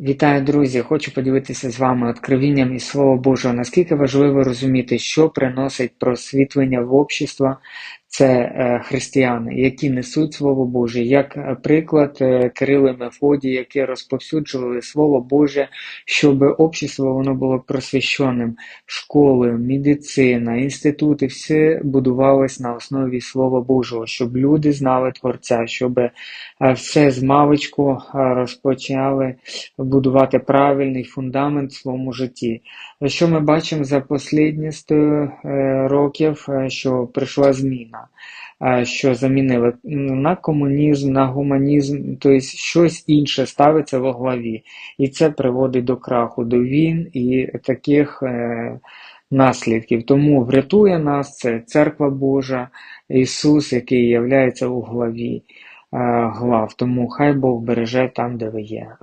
Вітаю, друзі! Хочу поділитися з вами откровенням і Слова Божого. Наскільки важливо розуміти, що приносить просвітлення в общество, це е, християни, які несуть Слово Боже, як е, приклад е, Кирило і Мефодій, які розповсюджували Слово Боже, щоб общество воно було просвіщеним. Школи, медицина, інститути, все будувалось на основі Слова Божого, щоб люди знали Творця, щоб все з маличку е, розпочали будувати правильний фундамент в своєму житті. Що ми бачимо за останні 100 е, років, що прийшла зміна, е, що замінили на комунізм, на гуманізм, тобто щось інше ставиться во главі. І це приводить до краху, до війн і таких е, наслідків. Тому врятує нас це Церква Божа, Ісус, який являється у главі е, глав. Тому хай Бог береже там, де ви є.